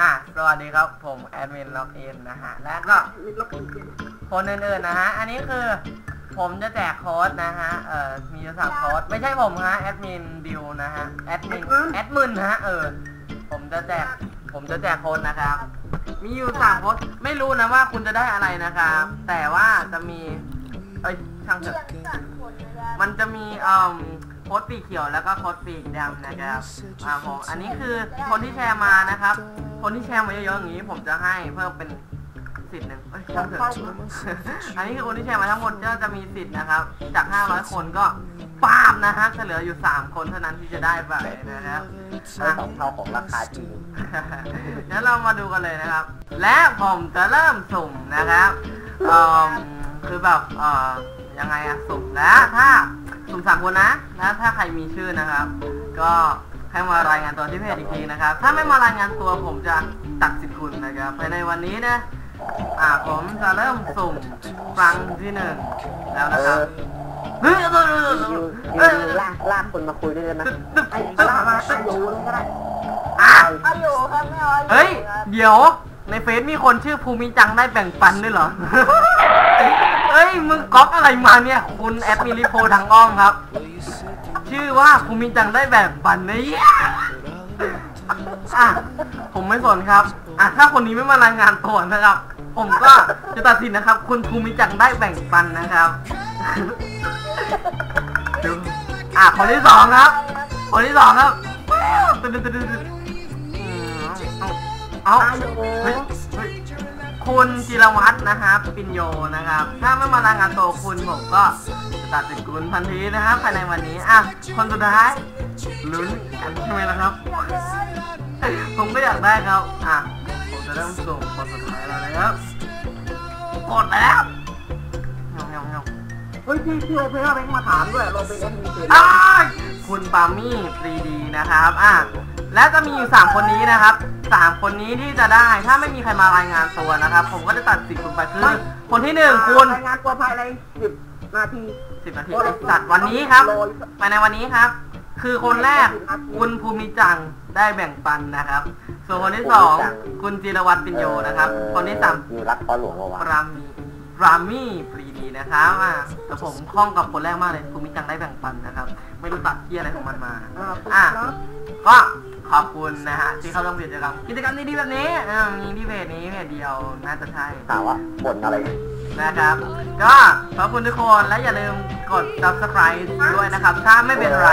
อะสวัสดีครับผมแอดมินล็อกอินนะฮะ และก็คนอื่นๆนะฮะ อันนี้คือผมจะแจกโค้ดนะฮะ เอ่อ มีจะสั่งโค้ด ไม่ใช่ผมฮะ แอดมินดิวนะฮะ แอดมิน แอดมินฮะ เออ ผมจะแจก ผมจะแจกโค้ดนะครับ มีอยู่สามโค้ด ไม่รู้นะว่าคุณจะได้อะไรนะครับ แต่ว่าจะมี เอ้ย ช่างเถอะมันจะมีเอ่อโค้ดปีกเขียวแล้วก็โค้ดปีกดำนะครับอ่าผมอันนี้คือคนที่แชร์มานะครับ คนที่แชร์มาเยอะๆอย่างนี้ ผมจะให้เพิ่มเป็นสิทธิ์หนึ่งเอ้ยช่างเถอะอันนี้คือคนที่แชร์มาทั้งหมดก็จะมีสิทธิ์นะครับ จาก 500 คนก็ปาบนะฮะจะเหลืออยู่ 3 คนเท่านั้นที่จะได้ไปนะครับได้สองเท่าของราคาจริงงั้นเรามาดูกันเลยนะครับ และผมจะเริ่มสุ่มนะครับเอ่อคือแบบเอ่อยังไงอะสุ่มแล้วถ้า สุ่มสามคนนะแล้วถ้าใครมีชื่อนะครับ ก็ให้มารายงานตัวที่เพจอีกทีนะครับ ถ้าไม่มารายงานตัวผมจะตัดสิทธิ์คุณนะครับภายในวันนี้นะอ่าผมจะเริ่มสุ่มครั้งที่หนึ่งแล้วนะครับเฮ้ยเออเออเออยูเออยูลากลากคนมาคุยด้วยนะตึ๊บตึ๊บไอ้ลากมาไอ้ยูเลยก็ได้อะอายู่ครับไม่เอาเฮ้ย เดี๋ยวในเฟซมีคนชื่อภูมิจังได้แบ่งปันด้วยเหรอ เฮ้ยมึงก๊อปอะไรมาเนี่ย คุณแอดมิลิโพทางอ้อมครับ ชื่อว่าภูมิจังได้แบ่งปันนี่อะผมไม่สนครับ อะถ้าคนนี้ไม่มารายงานตัวนะครับ ผมก็จะตัดสินนะครับ คุณภูมิจังได้แบ่งปันนะครับอะคนที่สองครับ คนที่สองครับเอาเอาเฮ้ย คุณจิรวัตรนะครับ ปิญโยนะครับ ถ้าไม่มารายงานตัวคุณผมก็จะตัดสินคุณทันทีนะครับภายในวันนี้อะคนสุดท้ายลุ้นกันใช่ไหมล่ะครับ ผมก็อยากได้ครับอะผมจะเริ่มส่งคนสุดท้ายแล้วนะครับกดแล้วเงาเงาเงาเฮ้ยพี่พี่โอเปร่าแบงมาถามด้วยเราเป็นแอดมินเพจอ้ายคุณปามี่ปรีดีนะครับอะและจะมีอยู่สามคนนี้นะครับ สามคนนี้ที่จะได้ ถ้าไม่มีใครมารายงานตัวนะครับ ผมก็จะตัดสิทธิ์คุณไปคือคนที่หนึ่งคุณ รายงานตัวภายในสิบนาที สิบนาทีตัดวันนี้ครับภายในวันนี้ครับ คือคนแรกคุณภูมิจังได้แบ่งปันนะครับ ส่วนคนที่สองคุณจิรวัตรปิญโยนะครับ คนที่สามอยู่รักพ่อหลวงวะวะรามีรามี่ปรีดีนะครับอะแต่ผมคล่องกับคนแรกมากเลยภูมิจังได้แบ่งปันนะครับ ไม่รู้ตัดที่อะไรของมันมา อ่าอะครับก็ ขอบคุณนะฮะที่เข้าร่วมกิจกรรมกิจกรรมดีๆแบบนี้อ่ามีที่เพจนี้เพจเดียวน่าจะใช่ถามว่าบ่นอะไร นะครับ ก็ขอบคุณทุกคนและอย่าลืมกด subscribe ด้วยนะครับ ถ้าไม่เป็นไร